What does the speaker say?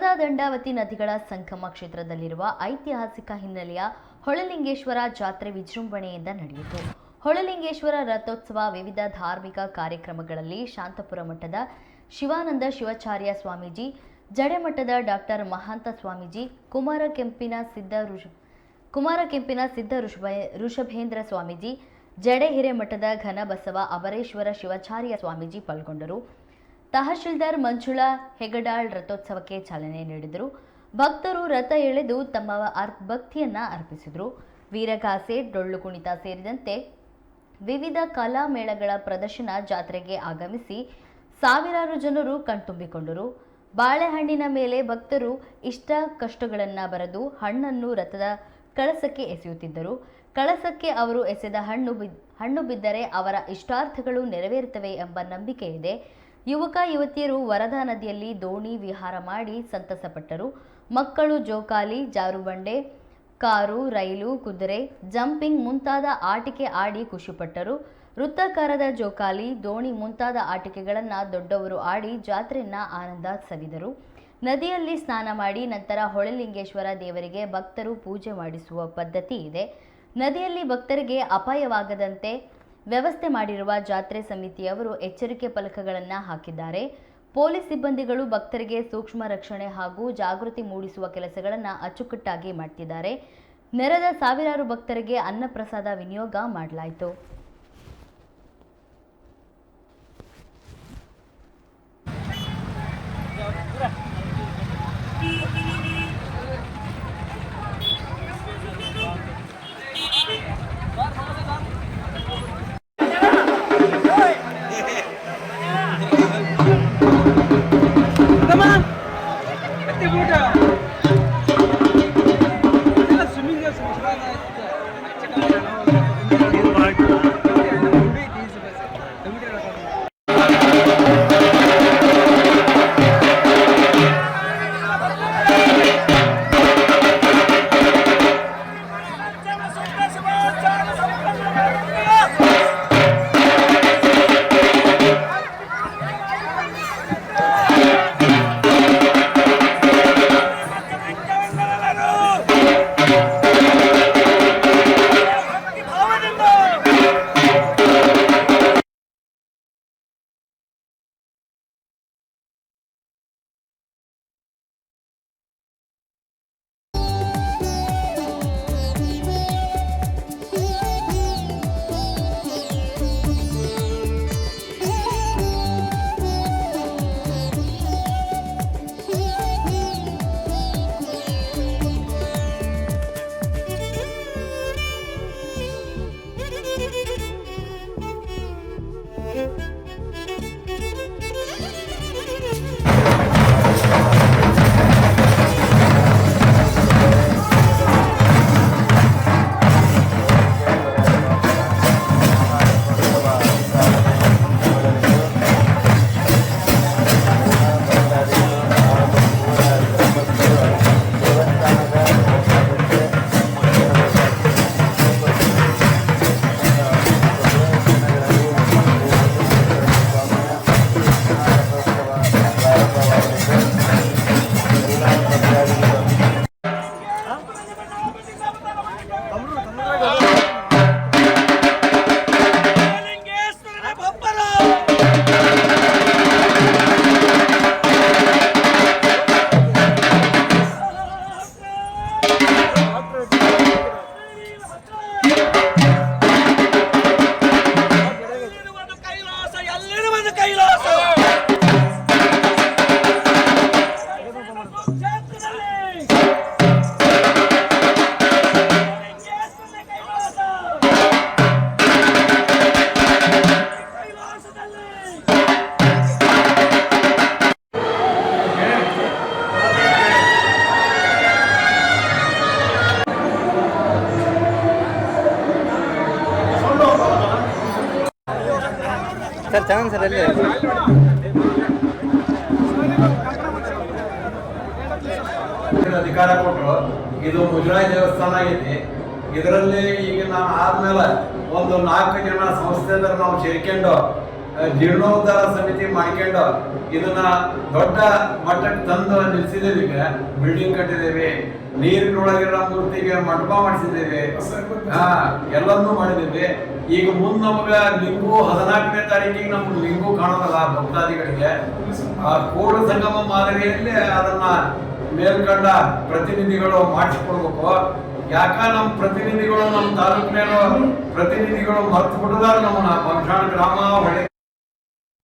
ವರದಾ ದಂಡಾವತಿ ನದಿಗಳ ಸಂಗಮ ಕ್ಷೇತ್ರದಲ್ಲಿರುವ ಐತಿಹಾಸಿಕ ಹಿನ್ನೆಲೆಯ ಹೊಳಲಿಂಗೇಶ್ವರ ಜಾತ್ರೆ ವಿಜೃಂಭಣೆಯಿಂದ ನಡೆಯಿತು. ಹೊಳಲಿಂಗೇಶ್ವರ ರಥೋತ್ಸವ ವಿವಿಧ ಧಾರ್ಮಿಕ ಕಾರ್ಯಕ್ರಮಗಳಲ್ಲಿ ಶಾಂತಪುರ ಮಠದ ಶಿವಾನಂದ ಶಿವಾಚಾರ್ಯ ಸ್ವಾಮೀಜಿ, ಜಡೆಮಠದ ಡಾಕ್ಟರ್ ಮಹಾಂತ ಸ್ವಾಮೀಜಿ, ಕುಮಾರ ಕೆಂಪಿನ ಸಿದ್ಧ ಋಷ, ಕುಮಾರ ಕೆಂಪಿನ ಸಿದ್ಧ ಋಷಭ, ಋಷಭೇಂದ್ರ ಸ್ವಾಮೀಜಿ ಜಡೆ ಹಿರೇಮಠದ ಘನಬಸವ ಅವರೇಶ್ವರ ಶಿವಾಚಾರ್ಯ ಸ್ವಾಮೀಜಿ ಪಾಲ್ಗೊಂಡರು. ತಹಶೀಲ್ದಾರ್ ಮಂಜುಳಾ ಹೆಗಡಾಳ್ ರಥೋತ್ಸವಕ್ಕೆ ಚಾಲನೆ ನೀಡಿದರು. ಭಕ್ತರು ರಥ ಎಳೆದು ತಮ್ಮ ಭಕ್ತಿಯನ್ನ ಅರ್ಪಿಸಿದರು. ವೀರಗಾಸೆ, ಡೊಳ್ಳು ಕುಣಿತ ಸೇರಿದಂತೆ ವಿವಿಧ ಕಲಾ ಮೇಳಗಳ ಪ್ರದರ್ಶನ ಜಾತ್ರೆಗೆ ಆಗಮಿಸಿ ಸಾವಿರಾರು ಜನರು ಕಣ್ತುಂಬಿಕೊಂಡರು. ಬಾಳೆಹಣ್ಣಿನ ಮೇಲೆ ಭಕ್ತರು ಇಷ್ಟ ಕಷ್ಟಗಳನ್ನು ಬರೆದು ಹಣ್ಣನ್ನು ರಥದ ಕಳಸಕ್ಕೆ ಎಸೆಯುತ್ತಿದ್ದರು. ಕಳಸಕ್ಕೆ ಅವರು ಎಸೆದ ಹಣ್ಣು ಬಿದ್, ಹಣ್ಣು ಬಿದ್ದರೆ ಅವರ ಇಷ್ಟಾರ್ಥಗಳು ನೆರವೇರುತ್ತವೆ ಎಂಬ ನಂಬಿಕೆ ಇದೆ ಯುವಕ, ಯುವತಿಯರು ವರದಾ ನದಿಯಲ್ಲಿ ದೋಣಿ ವಿಹಾರ ಮಾಡಿ ಸಂತಸಪಟ್ಟರು. ಮಕ್ಕಳು ಜೋಕಾಲಿ, ಜಾರುಬಂಡೆ, ಕಾರು, ರೈಲು, ಕುದುರೆ, ಜಂಪಿಂಗ್ ಮುಂತಾದ ಆಟಿಕೆ ಆಡಿ ಖುಷಿಪಟ್ಟರು. ವೃತ್ತಾಕಾರದ ಜೋಕಾಲಿ, ದೋಣಿ ಮುಂತಾದ ಆಟಿಕೆಗಳನ್ನು ದೊಡ್ಡವರು ಆಡಿ ಜಾತ್ರೆಯನ್ನ ಆನಂದ ಸವಿದರು. ನದಿಯಲ್ಲಿ ಸ್ನಾನ ಮಾಡಿ ನಂತರ ಹೊಳೆಲಿಂಗೇಶ್ವರ ದೇವರಿಗೆ ಭಕ್ತರು ಪೂಜೆ ಮಾಡಿಸುವ ಪದ್ಧತಿ ಇದೆ. ನದಿಯಲ್ಲಿ ಭಕ್ತರಿಗೆ ಅಪಾಯವಾಗದಂತೆ ವ್ಯವಸ್ಥೆ ಮಾಡಿರುವ ಜಾತ್ರೆ ಸಮಿತಿಯವರು ಎಚ್ಚರಿಕೆ ಫಲಕಗಳನ್ನು ಹಾಕಿದ್ದಾರೆ. ಪೊಲೀಸ್ ಸಿಬ್ಬಂದಿಗಳು ಭಕ್ತರಿಗೆ ಸೂಕ್ಷ್ಮ ರಕ್ಷಣೆ ಹಾಗೂ ಜಾಗೃತಿ ಮೂಡಿಸುವ ಕೆಲಸಗಳನ್ನು ಅಚ್ಚುಕಟ್ಟಾಗಿ ಮಾಡ್ತಿದ್ದಾರೆ. ನೆರೆದ ಸಾವಿರಾರು ಭಕ್ತರಿಗೆ ಅನ್ನಪ್ರಸಾದ ವಿನಿಯೋಗ ಮಾಡಲಾಯಿತು. ಸರ್ ಸರ್ ಅಧಿಕಾರ ಕೊಟ್ಟರು ಇದು ಮುಜರಾಯಿ ದೇವಸ್ಥಾನ ಆಗೈತಿ. ಇದರಲ್ಲಿ ಈಗ ನಾವು ಆದ್ಮೇಲೆ ಒಂದು ನಾಲ್ಕು ಜನ ಸಂಸ್ಥೆ ನಾವು ಸೇರ್ಕೊಂಡು ಜೀರ್ಣೋದ್ಧಾರ ಸಮಿತಿ ಮಾಡ್ಕೊಂಡು ಇದನ್ನ ದೊಡ್ಡ ಮಟ್ಟಕ್ಕೆ ತಂದು ನಿಲ್ಸಿದ್ದೇವೆ ಈಗ. ಬಿಲ್ಡಿಂಗ್ ಕಟ್ಟಿದ್ದೇವೆ ನೀರಿನೊಳಗಿರೋ ಮೂರ್ತಿಗೆ ಮಂಟಪ ಮಾಡಿಸಿದ್ದೇವೆ. ಹಾ ಎಲ್ಲನ್ನೂ ಮಾಡಿದ್ದೇವೆ. ಈಗ ಮುಂದ್ ನಮಗ ಲಿಂಗು ಹದಿನಾಲ್ಕನೇ ತಾರೀಕಿಗೆ ನಮ್ಗೆ ಲಿಂಗು ಕಾಣೋದಲ್ಲ ಭಕ್ತಾದಿಗಳಿಗೆ. ಆ ಕೋಡ ಸಂಗಮ ಮಾದರಿಯಲ್ಲಿ ಅದನ್ನ ಮೇಲ್ಕಂಡ ಪ್ರತಿನಿಧಿಗಳು ಮಾಡಿಸ್ಕೊಡ್ಬೇಕು. ಯಾಕ ನಮ್ಮ ಪ್ರತಿನಿಧಿಗಳು ನಮ್ಮ ತಾಲೂಕಿನ ಪ್ರತಿನಿಧಿಗಳು ಮರ್ತು ಬಿಡದಾರ ನಮ್ಮನ್ನ. ಬಂಶಾಣ ಗ್ರಾಮ ಹೊಳೆ